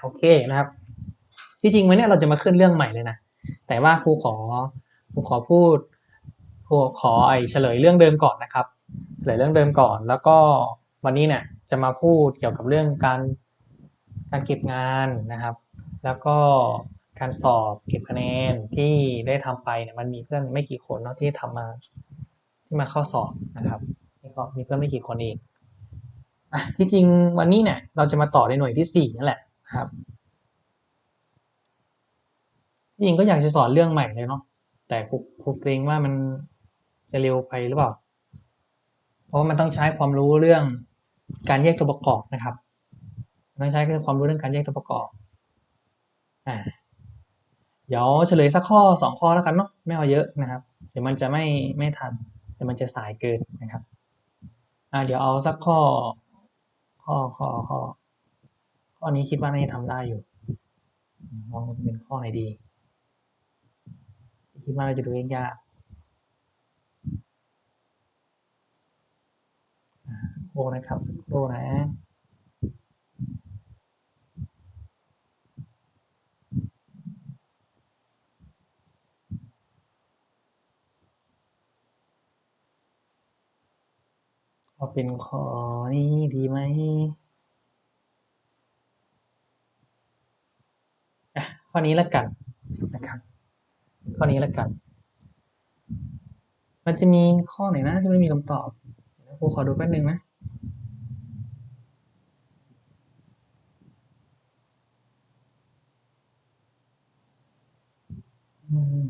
โอเคนะครับ ที่จริงวันนี้เราจะมาขึ้นเรื่องใหม่เลยนะ แต่ว่าครูขอครูขอพูดครูขอไอเฉลยเรื่องเดิมก่อนนะครับ เฉลยเรื่องเดิมก่อน แล้วก็วันนี้เนี่ยจะมาพูดเกี่ยวกับเรื่องการการเก็บงานนะครับ แล้วก็การสอบเก็บคะแนนที่ได้ทำไปเนี่ยมันมีเพื่อนไม่กี่คนเนาะที่ทำมาที่มาเข้าสอบนะครับนี่ก็มีเพื่อนไม่กี่คนเองอะที่จริงวันนี้เนี่ยเราจะมาต่อในหน่วยที่สี่นั่นแหละ ครับที่จริงก็อยากจะสอนเรื่องใหม่เลยเนาะแต่ครูครูเกรงว่ามันจะเร็วไปหรือเปล่า เพราะมันต้องใช้ความรู้เรื่องการแยกตัวประกอบนะครับต้องใช้ความรู้เรื่องการแยกตัวประกอบอ่าเดี๋ยวเฉลยสักข้อสองข้อแล้วกันเนาะไม่เอาเยอะนะครับ เดี๋ยวมันจะไม่ไม่ทันเดี๋ยวมันจะสายเกินนะครับอ่าเดี๋ยวเอาสักข้อ ข้อข้อข้อ ข้อนี้คิดว่าน่าจะทำได้อยู่ลองเป็นข้อไหนดี คิดว่าเราจะดูยากๆอ่าสักครู่นะครับสักครู่นะเอาเป็นข้อนี้ดีไหมอะ ข้อนี้แล้วกันนะครับข้อนี้แล้วกัน มันจะมีข้อไหนนะที่ไม่มีคำตอบเดี๋ยวครูขอดูแป๊บนึงนะอืม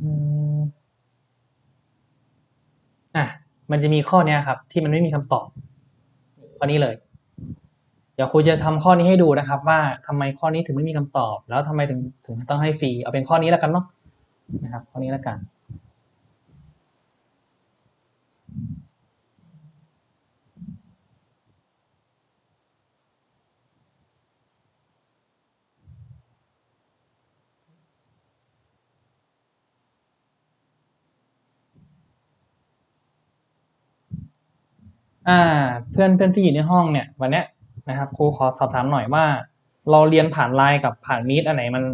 อืมอะ มันจะมีข้อเนี้ยครับ ที่มันไม่มีคำตอบข้อนี้เลย ดี๋ยวครูจะทำข้อนี้ให้ดูนะครับ ว่าทำไมข้อนี้ถึงไม่มีคำตอบ แล้วทำไมถึงถึงต้องให้ฟรีเอาเป็นข้อนี้แล้วกันเนาะนะครับ ข้อนี้แล้วกันอ่าเพื่อนเพื่อนที่อยู่ในห้องเนี่ยวันเนี้ย นะครับครูขอสอบถามหน่อยว่า เราเรียนผ่านไลน์กับผ่านมีดอันไหนมัน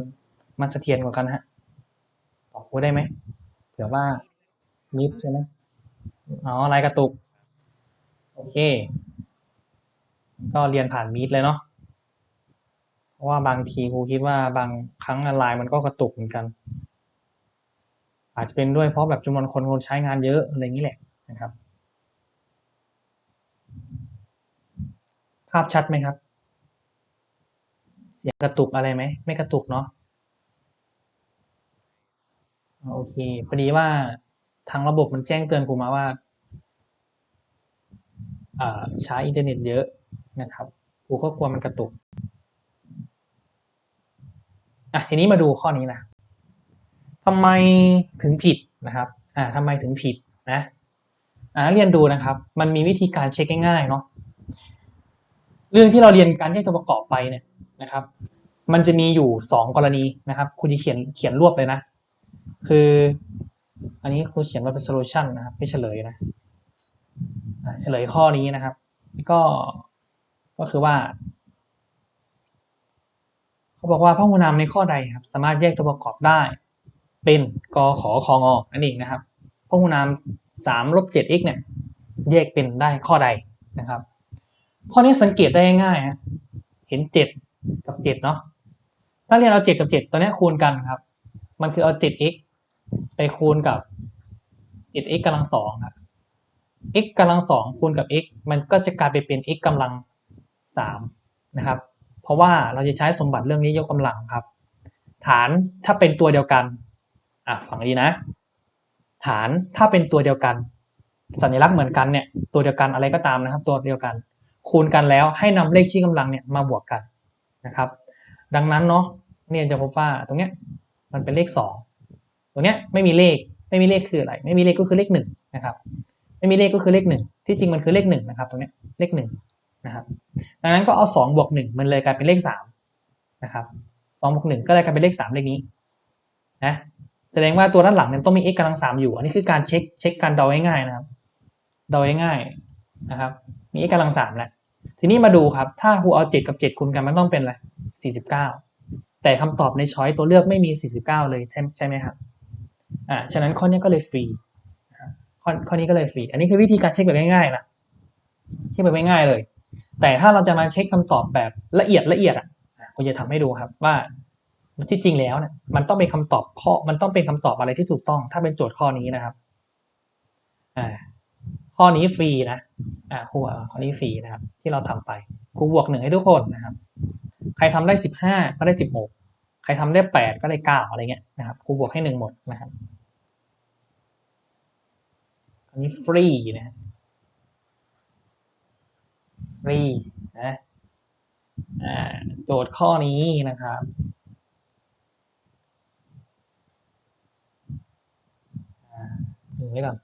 มันเสถียรกว่ากันฮะบอกครูได้ไหมเผื่อว่ามีดใช่ไหมอ๋อไลน์กระตุก โอเค ก็เรียนผ่านมีดเลยเนาะเพราะว่าบางทีครูคิดว่าบางครั้งไลน์มันก็กระตุกเหมือนกัน อาจจะเป็นด้วยเพราะแบบจำนวนคนคนใช้งานเยอะอะไรอย่างนี้แหละนะครับาพชัดไหมครับเสียงกระตุกอะไรไหม ไม่กระตุกเนาะโอเคพอดีว่าทางระบบมันแจ้งเตือนกูมาว่าใช้อินเทอร์เน็ตเยอะนะครับกูก็กลัวมันกระตุกอะทีนี้มาดูข้อนี้นะทำไมถึงผิดนะครับอ่าทำไมถึงผิดนะอ่านเรียนดูนะครับ มันมีวิธีการเช็คง่ายๆเนาะ เรื่องที่เราเรียนการแยกตัวประกอบไปเนี่ยนะครับ มันจะมีอยู่สองกรณีนะครับ คุณจะเขียนเขียนรวบเลยนะ คือ อันนี้ครูเขียนว่าเป็น solution นะครับไม่เฉลยนะเฉลยข้อนี้นะครับ ก็ก็คือว่าเขาบอกว่าพหูนามในข้อใดครับ สามารถแยกตัวประกอบได้ เป็นกขอคองอนั่นเองนะครับพหูนามสามลบเจ็ด x เนี่ยแยกเป็นได้ข้อใดนะครับ ข้อนี้สังเกตได้ง่ายฮะเห็นเจ็ดกับเจ็ดเนาะถ้าเรียนเอาเจ็ดกับเจ็ดตัวเนี้ยคูณกันครับ มันคือเอาเจ็ด x ไปคูณกับเจ็ด x กำลังสองครับ x กำลังสองคูณกับ x มันก็จะกลายไปเป็น x กำลังสามนะครับ เพราะว่าเราจะใช้สมบัติเรื่องนี้ยกกำลังครับ ฐานถ้าเป็นตัวเดียวกันอะฟังดีนะ ฐานถ้าเป็นตัวเดียวกัน สัญลักษณ์เหมือนกันเนี่ยตัวเดียวกันอะไรก็ตามนะครับ ตัวเดียวกัน คูณกันแล้วให้นำเลขชี้กำลังเนี่ยมาบวกกันนะครับ ดังนั้นเนาะเนี่ยจะพบว่าตรงเนี้ยมันเป็นเลขสองตรงเนี้ยไม่มีเลขไม่มีเลขคืออะไร ไม่มีเลขก็คือเลขหนึ่งนะครับไม่มีเลขก็คือเลขหนึ่งที่จริงมันคือเลขหนึ่งนะครับตรงเนี้ยเลขหนึ่งนะครับดังนั้นก็เอาสองบวกหนึ่งมันเลยกลายเป็นเลขสามนะครับสองบวกหนึ่งก็เลยกลายเป็นเลขสามเลขนี้นะแสดงว่าตัวด้านหลังเนี่ยต้องมี x กำลังสามอยู่ อันนี้คือการเช็คเช็คการเดาง่ายๆนะครับ เดาง่ายๆนะครับ มี x กำลังสามแหละ ทีนี้มาดูครับ ถ้าครูเอาเจ็ดกับเจ็ดคูณกันมันต้องเป็นอะไร 49 แต่คำตอบในช้อยตัวเลือกไม่มี 49 เลยใช่ใช่ไหมครับ อ่า ฉะนั้นข้อนี้ก็เลยฟรี ข้อข้อนี้ก็เลยฟรี อันนี้คือวิธีการเช็คแบบง่ายๆนะ เช็คแบบง่ายๆเลย แต่ถ้าเราจะมาเช็คคำตอบแบบละเอียดละเอียดอะอะผมจะทำให้ดูครับว่าที่จริงแล้วเนี่ยมันต้องเป็นคำตอบข้อ มันต้องเป็นคำตอบอะไรที่ถูกต้อง ถ้าเป็นโจทย์ข้อนี้นะครับ อ่า ข้อนี้ฟรีนะ อ่าครูเอาข้อนี้ฟรีนะครับ ที่เราทำไปครูบวกหนึ่งให้ทุกคนนะครับ ใครทำได้สิบห้าก็ได้สิบหกใครทำได้แปดก็ได้เก้าอะไรเงี้ยนะครับครูบวกให้หนึ่งหมดนะครับอันนี้ฟรีนะฟรีนะอ่าโจทย์ข้อนี้นะครับอ่าหนึ่งไว้ก่อน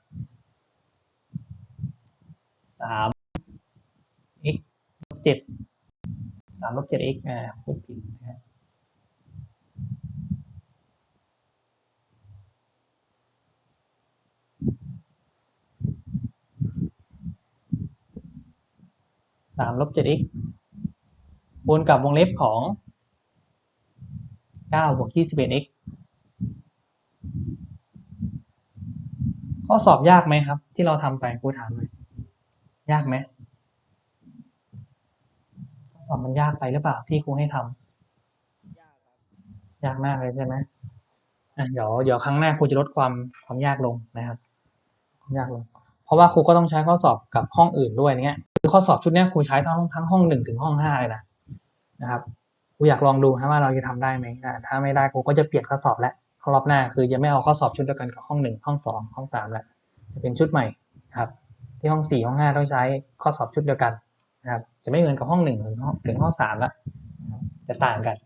สาม x ลบเจ็ดสามลบเจ็ด x อ่าพูดผิดนะฮะสามลบเจ็ด x คูณกับวงเล็บของเก้าบวกยี่สิบเอ็ด x ข้อสอบยากไหมครับ ที่เราทำไปครูถามเลย ยากไหมข้อสอบมันยากไปหรือเปล่าที่ครูให้ทำยากครับยากมากเลยใช่ไหมอะเดี๋ยวเดี๋ยวครั้งหน้าครูจะลดความความยากลงนะครับความยากลง เพราะว่าครูก็ต้องใช้ข้อสอบกับห้องอื่นด้วยเนี้ยคือข้อสอบชุดเนี้ยครูใช้ทั้งทั้งห้องหนึ่งถึงห้องห้าเลยนะนะครับครูอยากลองดูครับว่าเราจะทำได้ไหมอะถ้าไม่ได้ครูก็จะเปลี่ยนข้อสอบแล้วรอบหน้าคือจะไม่เอาข้อสอบชุดเดียวกันกับห้องหนึ่งห้องสองห้องสามแล้วจะเป็นชุดใหม่นะครับ ที่ห้องสี่ห้องห้าต้องใช้ข้อสอบชุดเดียวกันนะครับจะไม่เหมือนกับห้องหนึ่งถึงห้องถึงห้องสามละจะต่างกัน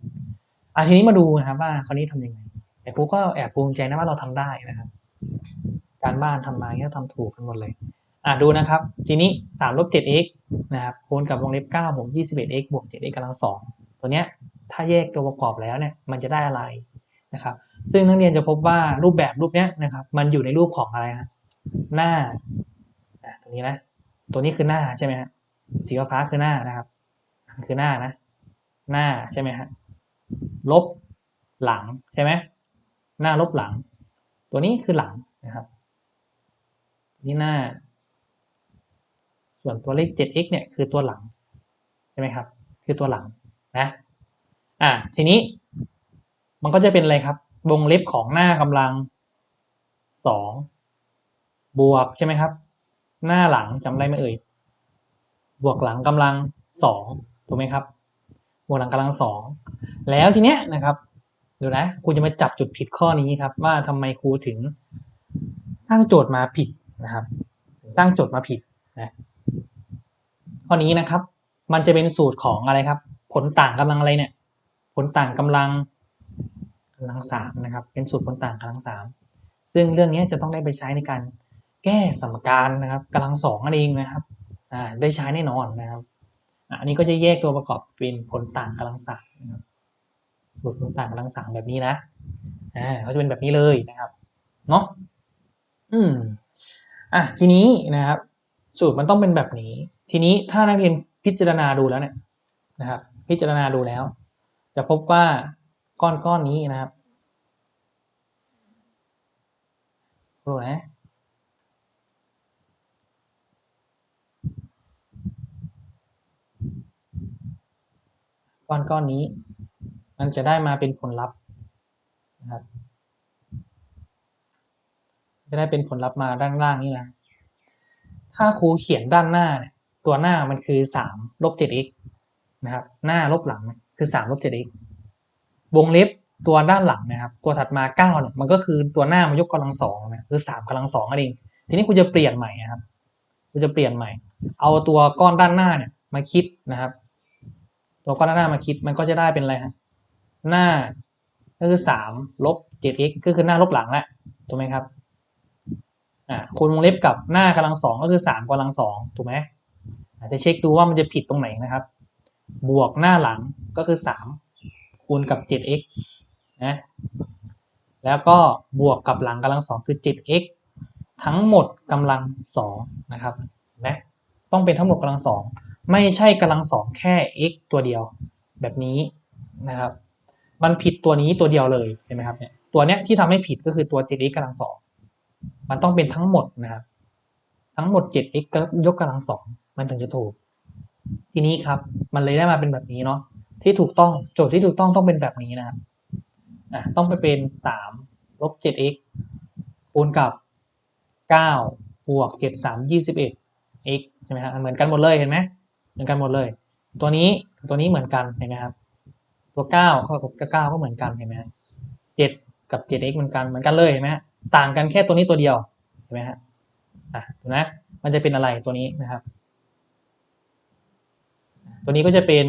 อะทีนี้มาดูนะครับว่าคราวนี้ทำยังไงแต่ครูก็แอบภูมิใจนะว่าเราทำได้นะครับ การบ้านทำมาเนี่ยทำถูกกันหมดเลยอะดูนะครับ ทีนี้สามลบเจ็ด x นะครับคูณกับวงเล็บเก้าบวกยี่สิบเอ็ด x บวกเจ็ด x กำลังสองตัวเนี้ยถ้าแยกตัวประกอบแล้วเนี่ยมันจะได้อะไรนะครับ ซึ่งนักเรียนจะพบว่ารูปแบบรูปเนี้ยนะครับ มันอยู่ในรูปของอะไรฮะหน้า ตัวนี้นะ ตัวนี้คือหน้าใช่ไหมฮะสีฟ้าคือหน้านะครับคือหน้านะ หน้าใช่ไหมฮะลบหลังใช่ไหมหน้าลบหลัง ตัวนี้คือหลังนะครับ นี่หน้า ส่วนตัวเลข 7x เนี่ยคือตัวหลังใช่ไหมครับ คือตัวหลังนะอะทีนี้ มันก็จะเป็นอะไรครับ วงเล็บของหน้ากำลังสองบวกใช่ไหมครับ หน้าหลังจำได้ไหมเอ่ย บวกหลังกำลังสองถูกไหมครับ บวกหลังกำลังสองแล้วทีเนี้ยนะครับดูนะครูจะมาจับจุดผิดข้อนี้ครับ ว่าทำไมครูถึง สร้างโจทย์มาผิดนะครับ สร้างโจทย์มาผิดนะข้อนี้นะครับ มันจะเป็นสูตรของอะไรครับ ผลต่างกำลังอะไรเนี่ย ผลต่างกำลังกำลังสามนะครับ เป็นสูตรผลต่างกำลังสามซึ่งเรื่องนี้จะต้องได้ไปใช้ในการ แก้สมการนะครับกำลังสองนั่นเองนะครับได้ใช้แน่นอนนะครับอันนี้ก็จะแยกตัวประกอบเป็นผลต่างกำลังสามนะครับสูตรผลต่างกำลังสามแบบนี้นะอ่าเขาจะเป็นแบบนี้เลยนะครับเนาะอืมอะทีนี้นะครับ สูตรมันต้องเป็นแบบนี้ ทีนี้ถ้านักเรียนพิจารณาดูแล้วเนี่ยนะครับ พิจารณาดูแล้ว จะพบว่าก้อนก้อนนี้นะครับดูนะ ก้อนก้อนนี้ มันจะได้มาเป็นผลลัพธ์นะครับ จะได้เป็นผลลัพธ์มาด้านล่างนี่นะ ถ้าครูเขียนด้านหน้าเนี่ยตัวหน้ามันคือสามลบเจ็ด x นะครับ หน้าลบหลังคือสามลบเจ็ด x วงเล็บตัวด้านหลังนะครับ ตัวถัดมาเก้าเนี่ยมันก็คือตัวหน้ามายกกำลังสองนะคือสามกำลังสองนั่นเองทีนี้ครูจะเปลี่ยนใหม่นะครับครูจะเปลี่ยนใหม่ เอาตัวก้อนด้านหน้าเนี่ยมาคิดนะครับ ตัวก้อนด้าหน้ามาคิดมันก็จะได้เป็นอะไรฮะหน้าก็คือสามลบเจ็ด x ก็คือหน้าลบหลังแหละถูกไหมครับอ่าคูณวงเล็บกับหน้ากำลังสองก็คือสามกำลังสองถูกไหมอาจจะเช็คดูว่ามันจะผิดตรงไหนนะครับ บวกหน้าหลังก็คือสามคูณกับเจ็ด x นะแล้วก็บวกกับหลังกำลังสองคือเจ็ด x ทั้งหมดกำลังสองนะครับนไหมต้องเป็นทั้งหมดกำลังสอง ไม่ใช่กำลังสองแค่ x ตัวเดียว แบบนี้นะครับ มันผิดตัวนี้ตัวเดียวเลยเห็นไหมครับเนี่ยตัวเนี้ยที่ทำให้ผิดก็คือตัว 7x กำลังสองมันต้องเป็นทั้งหมดนะครับ ทั้งหมด 7x ก็ยกกำลังสองมันถึงจะถูก ทีนี้ครับ มันเลยได้มาเป็นแบบนี้เนาะที่ถูกต้องโจทย์ที่ถูกต้องต้องเป็นแบบนี้นะครับอะต้องไปเป็น3ลบ 7x คูณกับ9บวก7 3 21 x ใช่ไหมครับเหมือนกันหมดเลยเห็นไหม เหมือนกันหมดเลย ตัวนี้ตัวนี้เหมือนกันเห็นไหมครับ ตัวเข้ากับ9ก็เหมือนกันเห็นไหมฮะ7กับ 7x เหมือนกันเหมือนกันเลยเห็นไหมต่างกันแค่ตัวนี้ตัวเดียวเห็นไหมฮะอะดูนะมันจะเป็นอะไรตัวนี้นะครับ ตัวนี้ก็จะเป็น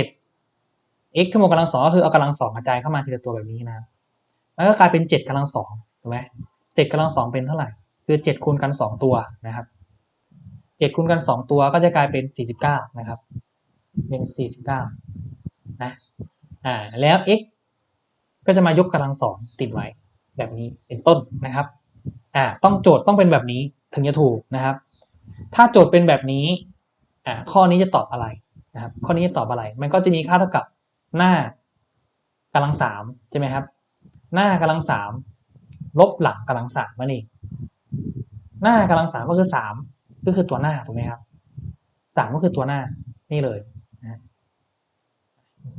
7 x ขึ้นบวกำลังสองก็คือเอากำลังสองกระจายเข้ามาทีละตัวแบบนี้นะครับแล้วก็กลายเป็น7กำลังสองถูกไหมเจ็ดกำลังสองเป็นเท่าไหร่ คือ7คูณกันสองตัวนะครับ 7คูณกันสองตัวก็จะกลายเป็น49นะครับ เป็น49นะอ่าแล้ว x ก็จะมายกกำลังสองติดไว้ แบบนี้เป็นต้นนะครับอ่าต้องโจทย์ต้องเป็นแบบนี้ถึงจะถูกนะครับ ถ้าโจทย์เป็นแบบนี้อ่าข้อนี้จะตอบอะไรนะครับ ข้อนี้จะตอบอะไร มันก็จะมีค่าเท่ากับหน้ากำลังสามใช่ไหมครับ หน้ากำลังสามลบหลังกำลังสามนั่นเองหน้ากำลังสามก็คือสาม ก็คือตัวหน้าถูกไหมครับสามก็คือตัวหน้านี่เลยนะ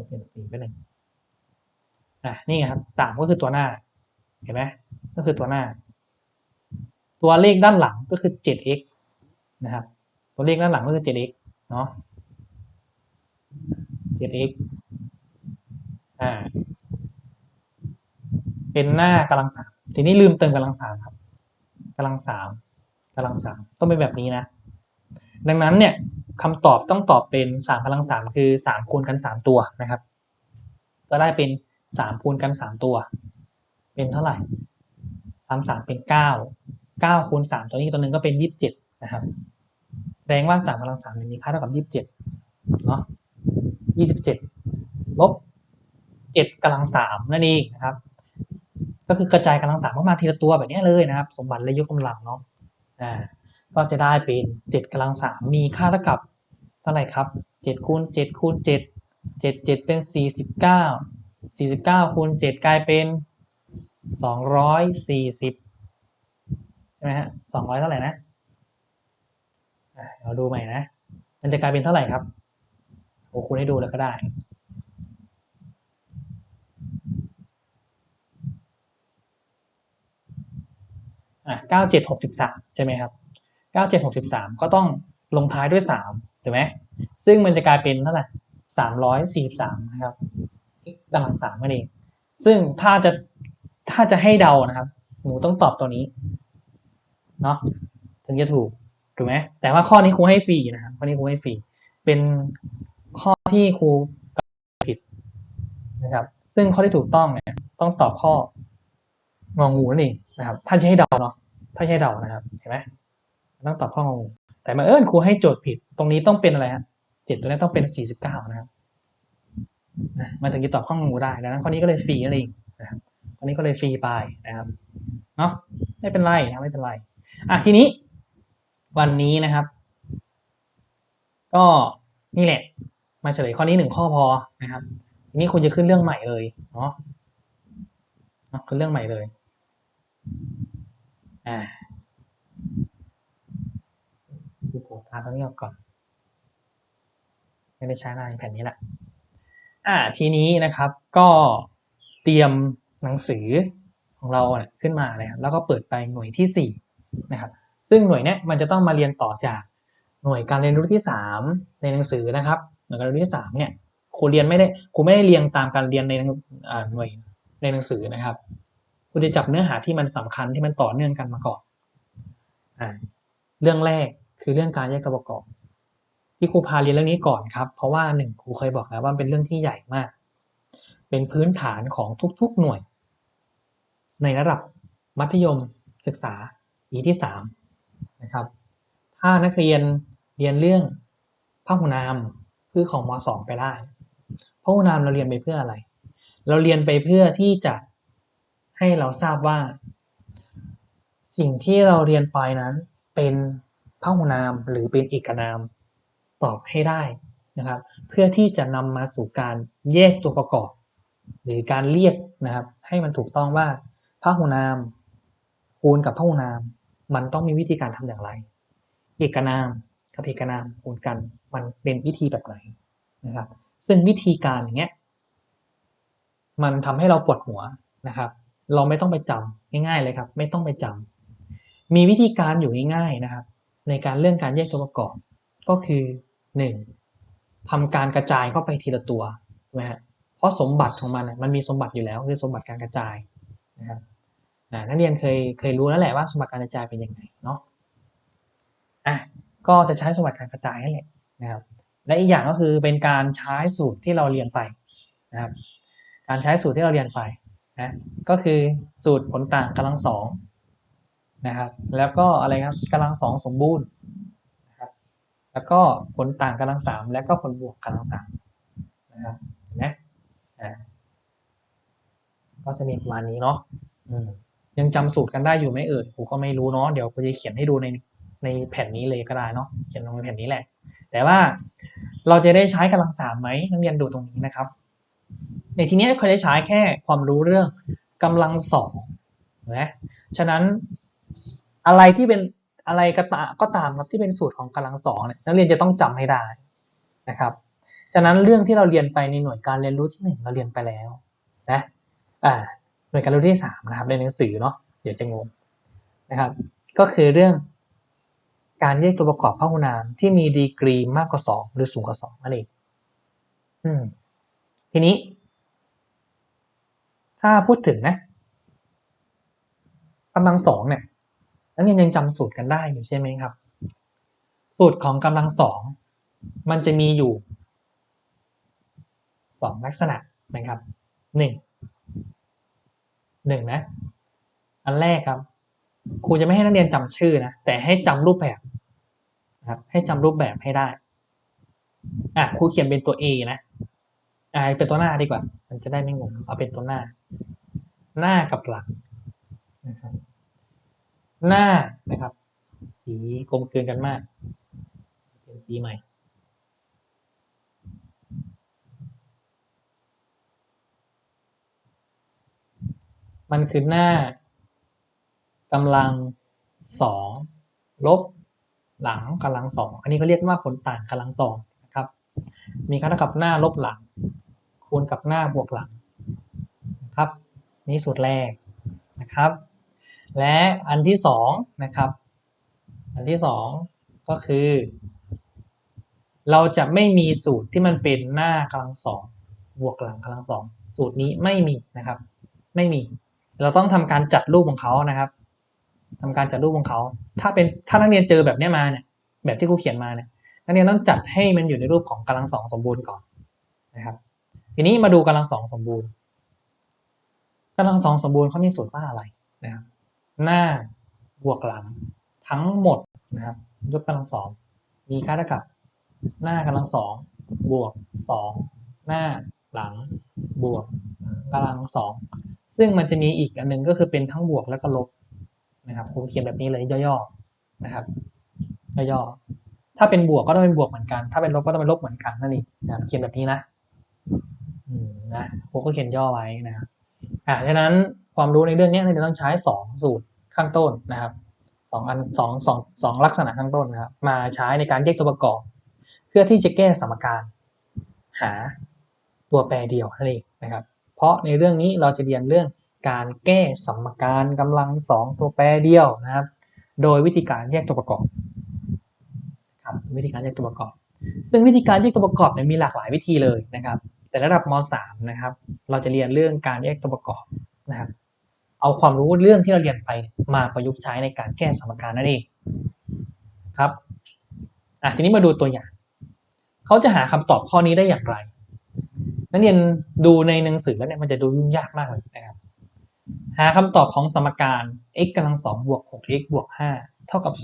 เปลี่ยนสีไปหนึ่งอะนี่ครับสามก็คือตัวหน้า เห็นไหมก็คือตัวหน้า ตัวเลขด้านหลังก็คือ 7x นะครับ ตัวเลขด้านหลังก็คือ 7x เนาะ 7x อ่า เป็นหน้ากำลังสามทีนี้ลืมเติมกำลังสามครับกำลังสาม กำลังสามต้องเป็นแบบนี้นะ ดังนั้นเนี่ยคำตอบต้องตอบเป็นสามกำลังสามคือสามคูณกันสามตัวนะครับ ก็ได้เป็นสามคูณกันสามตัว เป็นเท่าไหร่สามสามเป็นเก้าเก้าคูณสามตัวนี้ตัวหนึ่งก็เป็นยี่สิบเจ็ดนะครับแสดงว่าสามกำลังสามมีค่าเท่ากับยี่สิบเจ็ดเนาะยี่สิบเจ็ดลบเจ็ดกำลังสามนั่นเองนะครับ ก็คือกระจายกำลังสามออกมาทีละตัวแบบนี้เลยนะครับ สมบัติและยกกำลังเนาะ อ่าก็จะได้เป็นเจ็ดกำลังสามมีค่าเท่ากับเท่าไหร่ครับเจ็ดคูณเจ็ดคูณเจ็ดเจ็ดเจ็ดเป็นสี่สิบเก้าสี่สิบเก้าคูณเจ็ดกลายเป็นสองร้อยสี่สิบใช่ไหมฮะสองร้อยเท่าไหร่นะอะเราดูใหม่นะ มันจะกลายเป็นเท่าไหร่ครับโอ้คุณให้ดูแล้วก็ได้ อะเก้าเจ็ดหกสิบสามใช่ไหมครับเก้าเจ็ดหกสิบสามก็ต้องลงท้ายด้วยสามถูกไหมซึ่งมันจะกลายเป็นเท่าไหร่สามร้อยสี่สามนะครับกำลังสามนั่นเอง ซึ่งถ้าจะถ้าจะให้เดานะครับ หนูต้องตอบตัวนี้เนาะถึงจะถูกถูกไหมแต่ว่าข้อนี้ครูให้ฟรีนะครับข้อนี้ครูให้ฟรีเป็นข้อที่ครูผิดนะครับ ซึ่งข้อที่ถูกต้องเนี่ยต้องตอบข้อ งองูนั่นเองนะครับถ้าจะให้เดาเนาะถ้าจะให้เดานะครับ เห็นไหมต้องตอบข้ององู แต่มาเอิญครูให้โจทย์ผิด ตรงนี้ต้องเป็นอะไรฮะเจ็ดตัวนี้ต้องเป็นสี่สิบเก้านะครับนะมันถึงจะตอบข้ององูได้ดังนั้นข้อนี้ก็เลยฟรีนั่นเองนะครับข้อนี้ก็เลยฟรีไปนะครับเนาะไม่เป็นไรนะไม่เป็นไรอะทีนี้ วันนี้นะครับ ก็นี่แหละ มาเฉลยข้อนี้หนึ่งข้อพอนะครับทีนี้คุณจะขึ้นเรื่องใหม่เลยเนาะขึ้นเรื่องใหม่เลย อ่าดูโผล่ทาตรงนี้ออกก่อน ไม่ได้ใช้น้าแผ่นนี้แหละอ่าทีนี้นะครับก็เตรียมหนังสือของเราเนี่ยขึ้นมาเลยครับแล้วก็เปิดไปหน่วยที่สี่นะครับซึ่งหน่วยเนี้ยมันจะต้องมาเรียนต่อจากหน่วยการเรียนรู้ที่สามในหนังสือนะครับหน่วยการเรียนรู้ที่สามเนี่ยครูเรียนไม่ได้ครูไม่ได้เรียงตามการเรียนในหน่วยในหนังสือนะครับ ครูจะจับเนื้อหาที่มันสำคัญที่มันต่อเนื่องกันมาก่อนอ่าเรื่องแรกคือเรื่องการแยกตัวประกอบที่ครูพาเรียนเรื่องนี้ก่อนครับ เพราะว่าหนึ่งครูเคยบอกแล้วว่ามันเป็นเรื่องที่ใหญ่มาก เป็นพื้นฐานของทุกๆหน่วย ในระดับมัธยมศึกษาปีที่สามนะครับ ถ้านักเรียนเรียนเรื่องพหุนามคือของมสองไปได้พหุนามเราเรียนไปเพื่ออะไร เราเรียนไปเพื่อที่จะ ให้เราทราบว่า สิ่งที่เราเรียนไปนั้นเป็นพหุนามหรือเป็นเอกนาม ตอบให้ได้นะครับ เพื่อที่จะนำมาสู่การแยกตัวประกอบ หรือการเรียกนะครับ ให้มันถูกต้องว่าพหูนาม คูณกับพหูนาม มันต้องมีวิธีการทำอย่างไร เอกนามกับเอกนามคูณกันมันเป็นวิธีแบบไหนนะครับ ซึ่งวิธีการอย่างเงี้ยมันทำให้เราปวดหัวนะครับ เราไม่ต้องไปจำง่ายๆเลยครับ ไม่ต้องไปจำมีวิธีการอยู่ง่ายๆนะครับ ในการเรื่องการแยกตัวประกอบ ก็คือหนึ่งทำการกระจายเข้าไปทีละตัวนะฮะเพราะสมบัติของมันมันมีสมบัติอยู่แล้วคือสมบัติการกระจายนะครับนักเรียนเคยเคยรู้แล้วแหละว่าสมบัติการกระจายเป็นยังไงเนาะอะก็จะใช้สมบัติการกระจายนั่นแหละนะครับ และอีกอย่างก็คือเป็นการใช้สูตรที่เราเรียนไปนะครับ การใช้สูตรที่เราเรียนไป นะก็คือสูตรผลต่างกำลังสองนะครับแล้วก็อะไรครับกำลังสองสมบูรณ์นะครับแล้วก็ผลต่างกำลังสามแล้วก็ผลบวกกำลังสามนะครับเห็นไหมอ่าก็จะมีประมาณนี้เนาะยังจำสูตรกันได้อยู่ไหมเอ่ยผมก็ไม่รู้เนาะเดี๋ยวผมจะเขียนให้ดูในในแผ่นนี้เลยก็ได้เนาะเขียนลงในแผ่นนี้แหละ แต่ว่าเราจะได้ใช้กำลังสามไหมนักเรียนดูตรงนี้นะครับ ในทีนี้เขาจะใช้แค่ความรู้เรื่องกำลังสองนะฉะนั้นอะไรที่เป็นอะไรก็ตามก็ตามครับที่เป็นสูตรของกำลังสองเนี่ยนักเรียนจะต้องจำให้ได้นะครับ ฉะนั้นเรื่องที่เราเรียนไปในหน่วยการเรียนรู้ที่หนึ่งเราเรียนไปแล้วนะอ่าหน่วยการเรียนรู้ที่สามนะครับในหนังสือเนาะเดี๋ยวจะงงนะครับ ก็คือเรื่องการแยกตัวประกอบพหุนามที่มีดีกรีมากกว่าสองหรือสูงกว่าสองนั่นเองอืมทีนี้ ถ้าพูดถึงนะกำลังสองเนี่ยนักเรียนยังจำสูตรกันได้อยู่ใช่ไหมครับ สูตรของกำลังสองมันจะมีอยู่สองลักษณะนะครับหนึ่งหนึ่งนะ อันแรกครับครูจะไม่ให้นักเรียนจำชื่อนะแต่ให้จำรูปแบบนะครับ ให้จำรูปแบบให้ได้อะครูเขียนเป็นตัว A นะอ่าเป็นตัวหน้าดีกว่า มันจะได้ไม่งงเอาเป็นตัวหน้า หน้ากับหลังนะครับ หน้านะครับ สีกลมกลืนกันมาก เป็นสีใหม่มันคือหน้ากำลังสองลบหลังกำลังสองอันนี้ก็เรียกว่าผลต่างกำลังสองนะครับ มีค่าเท่ากับหน้าลบหลัง คูณกับหน้าบวกหลัง นะครับ นี่สูตรแรกนะครับ และอันที่สองนะครับ อันที่สองก็คือ เราจะไม่มีสูตรที่มันเป็นหน้ากำลังสองบวกหลังกำลังสองสูตรนี้ไม่มีนะครับ ไม่มี เราต้องทำการจัดรูปของเขานะครับทำการจัดรูปของเขา ถ้าเป็นถ้านักเรียนเจอแบบนี้มาเนี่ย แบบที่ครูเขียนมาเนี่ยนักเรียนต้องจัดให้มันอยู่ในรูปของกำลังสองสมบูรณ์ก่อนนะครับ ทีนี้มาดูกำลังสองสมบูรณ์ กำลังสองสมบูรณ์เขามีสูตรว่าอะไรนะครับหน้าบวกหลังทั้งหมดนะครับยกกำลังสองมีค่าเท่ากับ หน้ากำลังสองบวกสองหน้าหลังบวกกำลังสองซึ่งมันจะมีอีกอันหนึ่งก็คือเป็นทั้งบวกแล้วก็ลบนะครับผมเขียนแบบนี้เลยย่อๆนะครับย่อๆถ้าเป็นบวกก็ต้องเป็นบวกเหมือนกัน ถ้าเป็นลบก็ต้องเป็นลบเหมือนกันนั่นเองนะครับเขียนแบบนี้นะนะผมก็เขียนย่อไว้นะครับ อ่าฉะนั้นความรู้ในเรื่องนี้เราจะต้องใช้สองสูตรข้างต้นนะครับสองอันสองสองสองลักษณะข้างต้นนะครับ มาใช้ในการแยกตัวประกอบ เพื่อที่จะแก้สมการหาตัวแปรเดียวนั่นเองนะครับ เพราะในเรื่องนี้เราจะเรียนเรื่องการแก้สมการกำลังสองตัวแปรเดียวนะครับ โดยวิธีการแยกตัวประกอบครับวิธีการแยกตัวประกอบ ซึ่งวิธีการแยกตัวประกอบเนี่ยมีหลากหลายวิธีเลยนะครับ แต่ระดับม .3 นะครับ เราจะเรียนเรื่องการแยกตัวประกอบนะครับ เอาความรู้เรื่องที่เราเรียนไปมาประยุกต์ใช้ในการแก้สมการนั่นเองครับอะทีนี้มาดูตัวอย่าง เขาจะหาคำตอบข้อนี้ได้อย่างไร นักเรียนดูในหนังสือแล้วเนี่ยมันจะดูยุ่งยากมากเลยนะครับ หาคำตอบของสมการ x กำลังสองบวก 6x บวก5เท่ากับ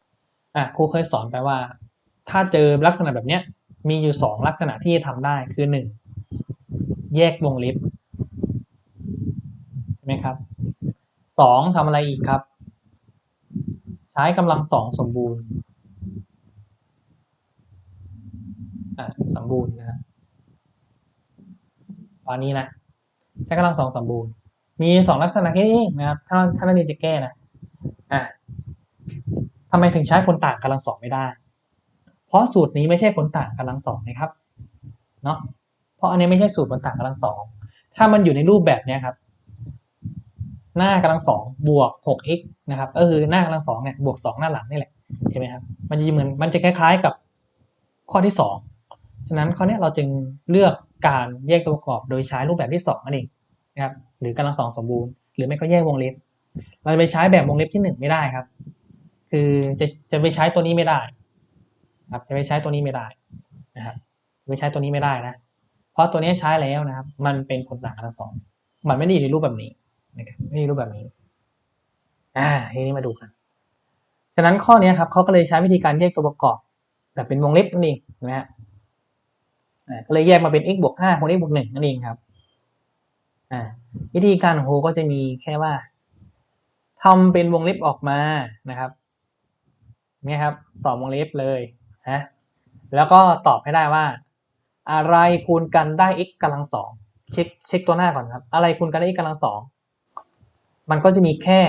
0อะครูเคยสอนไปว่า ถ้าเจอลักษณะแบบเนี้ยมีอยู่สองลักษณะที่จะทำได้คือหนึ่ง แยกวงเล็บใช่ไหมครับสองทำอะไรอีกครับ ใช้กำลังสองสมบูรณ์อ่าสมบูรณ์นะตอนนี้นะใช้กำลังสองสมบูรณ์ มีสองลักษณะแค่นี้เองนะครับถ้าถ้านักเรียนจะแก้นะอะทำไมถึงใช้ผลต่างกำลังสองไม่ได้ เพราะสูตรนี้ไม่ใช่ผลต่างกำลังสองนะครับ เนาะ เพราะอันนี้ไม่ใช่สูตรผลต่างกำลังสองถ้ามันอยู่ในรูปแบบนี้ครับ หน้ากำลังสองบวก 6x นะครับก็คือหน้ากำลังสองเนี่ยบวกสองหน้าหลังนี่แหละใช่ไหมครับ มันจะเหมือนมันจะคล้ายๆกับข้อที่สองฉะนั้นข้อนี้เราจึงเลือกการแยกตัวประกอบโดยใช้รูปแบบที่สองนั่นเองนะครับหรือกำลังสองสมบูรณ์หรือไม่ก็แยกวงเล็บ เราจะไปใช้แบบวงเล็บที่หนึ่งไม่ได้ครับ คือจะจะไปใช้ตัวนี้ไม่ได้ ครับจะไปใช้ตัวนี้ไม่ได้นะครับจะไปใช้ตัวนี้ไม่ได้นะ ราะตัวนี้ใช้แล้วนะครับ มันเป็นผลต่างกำลังสอง มันไม่ได้อยู่ในรูปแบบนี้นะครับไม่ได้รูปแบบนี้ อ่าทีนี้มาดูกันฉะนั้นข้อนี้ครับเขาก็เลยใช้วิธีการแยกตัวประกอบ แบบเป็นวงเล็บนั่นเองนะฮะก็เลยแยกมาเป็น x บวกห้าคูณ x บวกหนึ่งนั่นเองครับอ่าวิธีการของครูก็จะมีแค่ว่าทำเป็นวงเล็บออกมานะครับเนี่ยครับสองวงเล็บเลยนะแล้วก็ตอบให้ได้ว่า อะไรคูณกันได้ x กำลังสองเช็คเช็คตัวหน้าก่อนครับ อะไรคูณกันได้ x กำลังสองมันก็จะมีแค่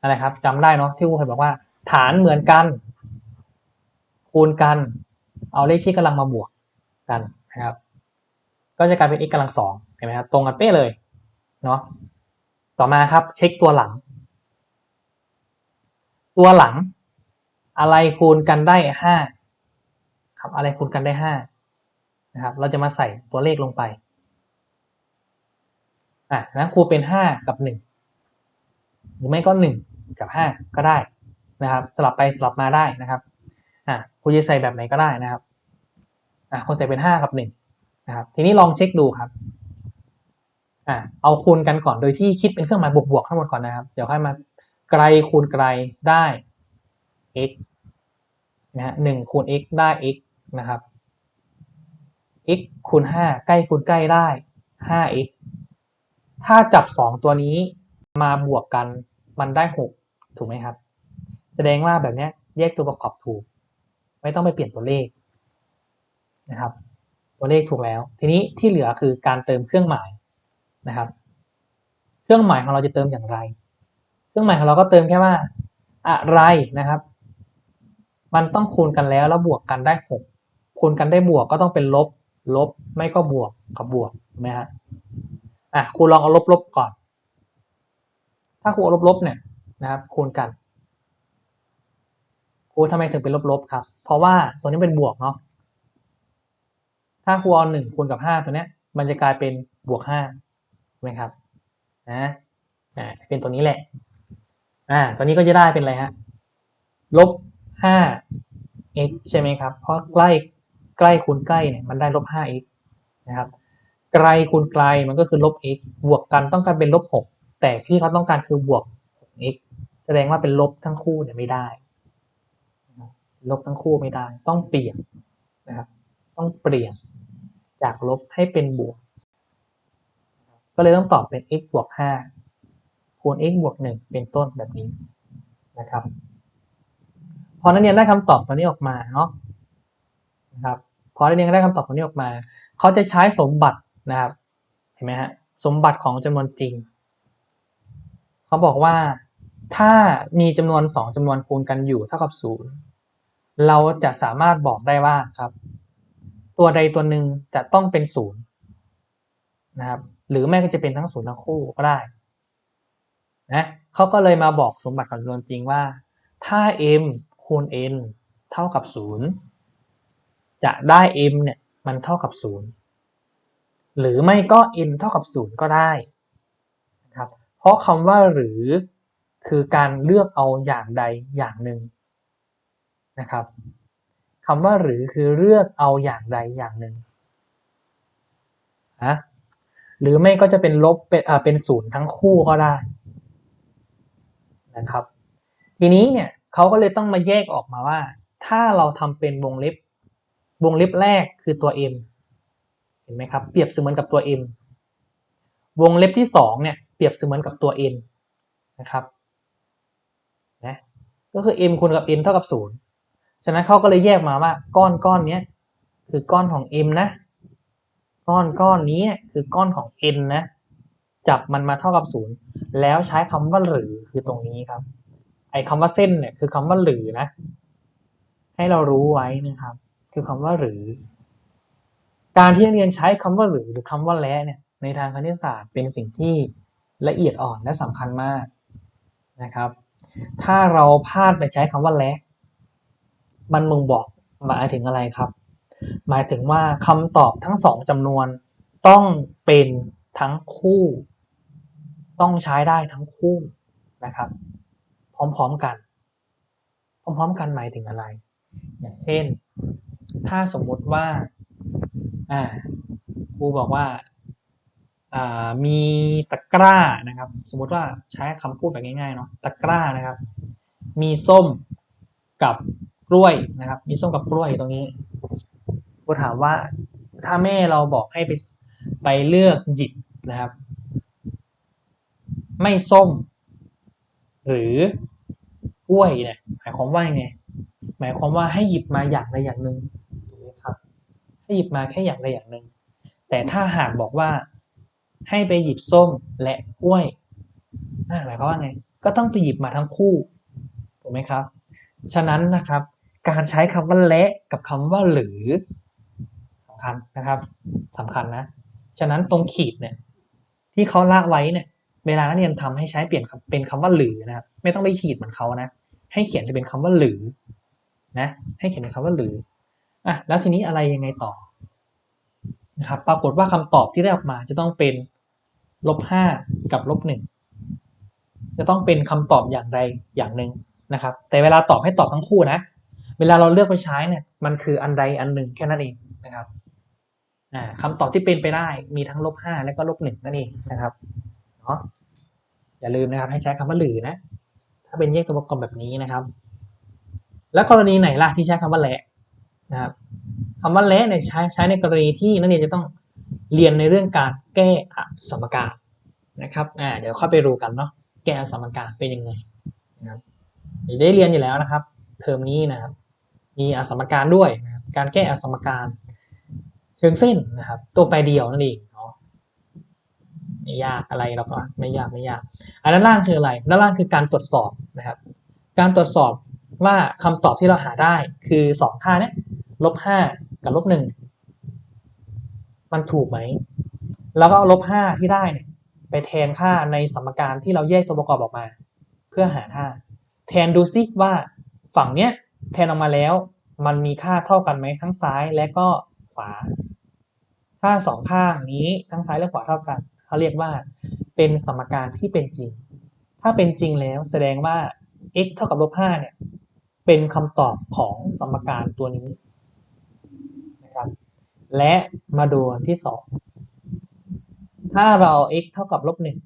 อะไรครับจำได้เนาะที่ครูเคยบอกว่า ฐานเหมือนกัน คูณกัน เอาเลขชี้กำลังมาบวกกันนะครับ ก็จะกลายเป็น x กำลังสองเห็นไหมครับตรงกันเป๊ะเลยเนาะต่อมาครับ เช็คตัวหลัง ตัวหลัง อะไรคูณกันได้ห้าครับอะไรคูณกันได้ห้า นะครับ เราจะมาใส่ตัวเลขลงไปอะนั้นครูเป็นห้ากับหนึ่งหรือไม่ก็หนึ่งกับห้าก็ได้นะครับ สลับไปสลับมาได้นะครับอะครูจะใส่แบบไหนก็ได้นะครับอะครูใส่เป็นห้ากับหนึ่งนะครับ ทีนี้ลองเช็คดูครับอะเอาคูณกันก่อนโดยที่คิดเป็นเครื่องหมายบวกๆทั้งหมดก่อนนะครับ เดี๋ยวค่อยมาไกลคูณไกลได้ x นะฮะหนึ่งคูณ x ได้ x นะครับ x คูณห้าใกล้คูณใกล้ได้ห้า x ถ้าจับสองตัวนี้มาบวกกันมันได้หกถูกไหมครับ แสดงว่าแบบนี้แยกตัวประกอบถูก ไม่ต้องไปเปลี่ยนตัวเลขนะครับ ตัวเลขถูกแล้ว ทีนี้ที่เหลือคือการเติมเครื่องหมายนะครับ เครื่องหมายของเราจะเติมอย่างไร เครื่องหมายของเราก็เติมแค่ว่า อะไรนะครับ มันต้องคูณกันแล้วแล้วบวกกันได้หกคูณกันได้บวกก็ต้องเป็นลบ ลบไม่ก็บวกกับบวกถูกไหมฮะอะครูลองเอาลบลบก่อน ถ้าครูเอาลบลบเนี่ยนะครับ คูณกันครูทำไมถึงเป็นลบลบครับ เพราะว่าตัวนี้เป็นบวกเนาะถ้าครูเอาหนึ่งคูณกับห้าตัวเนี้ย มันจะกลายเป็นบวกห้าถูกไหมครับนะอ่าเป็นตัวนี้แหละอ่าตัวนี้ก็จะได้เป็นอะไรฮะลบห้า x ใช่ไหมครับ เพราะใกล้ ใกล้คูณใกล้เนี่ยมันได้ลบห้า x นะครับ ไกลคูณไกลมันก็คือลบ x บวกกันต้องการเป็นลบหกแต่ที่เขาต้องการคือบวก 6x แสดงว่าเป็นลบทั้งคู่เนี่ยไม่ได้ ลบทั้งคู่ไม่ได้ ต้องเปลี่ยนนะครับ ต้องเปลี่ยนจากลบให้เป็นบวก ก็เลยต้องตอบเป็น x บวก 5 คูณ x บวก 1 เป็นต้นแบบนี้นะครับ พอนักเรียนได้คำตอบตัวนี้ออกมาเนาะนะครับ พอนักเรียนได้คำตอบตัวนี้ออกมา เขาจะใช้สมบัตินะครับ เห็นไหมฮะ สมบัติของจำนวนจริง เขาบอกว่าถ้ามีจำนวนสองจำนวนคูณกันอยู่เท่ากับศูนย์เราจะสามารถบอกได้ว่าครับ ตัวใดตัวหนึ่งจะต้องเป็นศูนย์นะครับ หรือไม่ก็จะเป็นทั้งศูนย์ทั้งคู่ก็ได้นะเขาก็เลยมาบอกสมบัติของจำนวนจริงว่า ถ้า m คูณ n เท่ากับศูนย์ จะได้ m เนี่ยมันเท่ากับศูนย์หรือไม่ก็ n เท่ากับศูนย์ก็ได้นะครับเพราะคำว่าหรือคือการเลือกเอาอย่างใดอย่างหนึ่งนะครับคำว่าหรือคือเลือกเอาอย่างใดอย่างหนึ่งนะหรือไม่ก็จะเป็นลบเป็นอ่าเป็นศูนย์ทั้งคู่ก็ได้นะครับ ทีนี้เนี่ยเขาก็เลยต้องมาแยกออกมาว่า ถ้าเราทำเป็นวงเล็บ วงเล็บแรกคือตัว m เห็นไหมครับ เปรียบเสมือนกับตัว m วงเล็บที่สองเนี่ยเปรียบเสมือนกับตัว n นะครับนะก็คือ m คูณกับ n เท่ากับศูนย์ฉะนั้นเขาก็เลยแยกมาว่าก้อนก้อนเนี้ยคือก้อนของ m นะ ก้อนก้อนนี้คือก้อนของ n นะ จับมันมาเท่ากับศูนย์แล้วใช้คำว่าหรือคือตรงนี้ครับ ไอ้คำว่าเส้นเนี่ยคือคำว่าหรือนะ ให้เรารู้ไว้นะครับ คือคำว่าหรือ การที่นักเรียนใช้คำว่าหรือหรือคำว่าและเนี่ยในทางคณิตศาสตร์เป็นสิ่งที่ละเอียดอ่อนและสำคัญมากนะครับ ถ้าเราพลาดไปใช้คำว่าและ มันมึงบอกหมายถึงอะไรครับ หมายถึงว่าคำตอบทั้งสองจำนวนต้องเป็นทั้งคู่ ต้องใช้ได้ทั้งคู่นะครับ พร้อมๆกัน พร้อมๆกันหมายถึงอะไร อย่างเช่น ถ้าสมมุติว่า อ่าครูบอกว่า อ่า มีตะกร้านะครับ สมมุติว่าใช้คำพูดแบบง่ายๆเนาะตะกร้านะครับ มีส้มกับกล้วยนะครับ มีส้มกับกล้วยอยู่ตรงนี้ครูถามว่า ถ้าแม่เราบอกให้ไปไปเลือกหยิบนะครับ ไม่ส้ม หรือกล้วยเนี่ยหมายความว่าไงหมายความว่าให้หยิบมาอย่างใดอย่างหนึ่ง ให้หยิบมาแค่อย่างใดอย่างหนึ่ง แต่ถ้าหากบอกว่าให้ไปหยิบส้มและกล้วยอ่าหมายความว่าไง ก็ต้องไปหยิบมาทั้งคู่ ถูกไหมครับ ฉะนั้นนะครับ การใช้คำว่าและกับคำว่าหรือสำคัญนะครับสำคัญนะ ฉะนั้นตรงขีดเนี่ยที่เขาละไว้เนี่ยเวลานักเรียนทำให้ใช้เปลี่ยนเป็นคำว่าหรือนะครับ ไม่ต้องไปขีดเหมือนเขานะ ให้เขียนจะเป็นคำว่าหรือนะ ให้เขียนเป็นคำว่าหรือ อะแล้วทีนี้อะไรยังไงต่อนะครับปรากฏว่าคำตอบที่ได้ออกมาจะต้องเป็นลบห้ากับลบหนึ่งจะต้องเป็นคำตอบอย่างใดอย่างหนึ่งนะครับ แต่เวลาตอบให้ตอบทั้งคู่นะ เวลาเราเลือกไปใช้เนี่ยมันคืออันใดอันหนึ่งแค่นั้นเองนะครับอ่าคำตอบที่เป็นไปได้มีทั้งลบห้าและก็ลบหนึ่งนั่นเองนะครับเนาะอย่าลืมนะครับให้ใช้คำว่าหรือนะ ถ้าเป็นแยกตัวประกอบแบบนี้นะครับ แล้วกรณีไหนล่ะที่ใช้คำว่าแหละ นะครับคำว่าและเนี่ยใช้ใช้ในกรณีที่นักเรียนจะต้องเรียนในเรื่องการแก้อสมการนะครับอ่าเดี๋ยวค่อยไปดูกันเนาะแก้อสมการเป็นยังไงนะครับได้เรียนอยู่แล้วนะครับ เทอมนี้นะครับ มีอสมการด้วยนะครับการแก้อสมการ เชิงเส้นนะครับ ตัวแปรเดียวนั่นเองเนาะไม่ยากอะไรหรอกไม่ยากไม่ยากอันด้านล่างคืออะไรด้านล่างคือการตรวจสอบนะครับ การตรวจสอบว่าคำตอบที่เราหาได้คือสองค่าเนี้ย ลบห้ากับลบหนึ่งมันถูกไหม แล้วก็ลบห้าที่ได้เนี่ยไปแทนค่าในสมการที่เราแยกตัวประกอบออกมา เพื่อหาค่า แทนดูซิว่าฝั่งเนี้ยแทนออกมาแล้ว มันมีค่าเท่ากันไหมทั้งซ้ายและก็ขวาถ้าสองข้างนี้ทั้งซ้ายและขวาเท่ากันเขาเรียกว่า เป็นสมการที่เป็นจริง ถ้าเป็นจริงแล้วแสดงว่า x เท่ากับลบห้าเนี่ยเป็นคำตอบของสมการตัวนี้ และมาดูอันที่สองถ้าเรา x เท่ากับลบหนึ่ง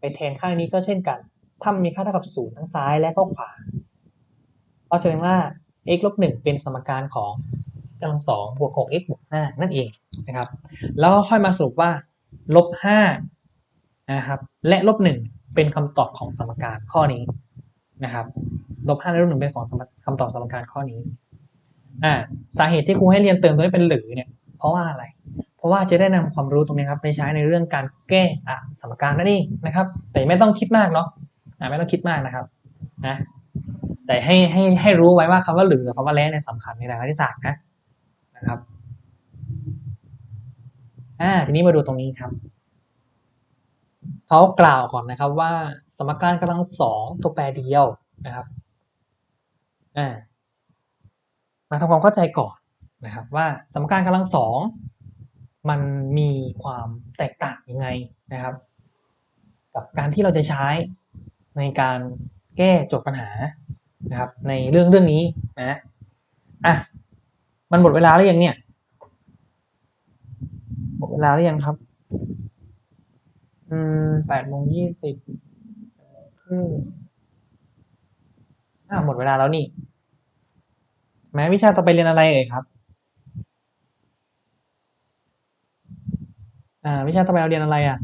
ไปแทนข้างนี้ก็เช่นกัน ถ้ามีค่าเท่ากับศูนย์ทั้งซ้ายและก็ขวาก็แสดงว่า x ลบหนึ่งเป็นสมการของกำลังสองบวกหก x บวกห้านั่นเองนะครับ แล้วก็ค่อยมาสรุปว่าลบห้านะครับและลบหนึ่งเป็นคำตอบของสมการข้อนี้นะครับลบห้าและลบหนึ่งเป็นของคำตอบสมการข้อนี้อ่าสาเหตุที่ครูให้เรียนเติมตัวนี้เป็นหรือเนี่ย เพราะว่าอะไร เพราะว่าจะได้นำความรู้ตรงนี้ครับไปใช้ในเรื่องการแก้สมการนั่นเองนะครับ แต่ไม่ต้องคิดมากเนาะไม่ต้องคิดมากนะครับนะแต่ให้ให้ให้รู้ไว้ว่าคำว่าหรือกับคำว่าและเนี่ยสำคัญในทางคณิตศาสตร์นะนะครับอ่าทีนี้มาดูตรงนี้ครับเขากล่าวก่อนนะครับว่าสมการกำลังสองตัวแปรเดียวนะครับอ่ามาทำความเข้าใจก่อน นะครับว่าสมการกำลังสองมันมีความแตกต่างยังไงนะครับ กับการที่เราจะใช้ในการแก้โจทย์ปัญหานะครับ ในเรื่องเรื่องนี้นะอะมันหมดเวลาแล้วยังเนี่ยหมดเวลาแล้วยังครับ อืมแปดโมงยี่สิบครึ่งอ่าหมดเวลาแล้วนี่แม้วิชาต่อไปเรียนอะไรเอ่ยครับ อ่า วิชาต่อไปเราเรียนอะไรอะ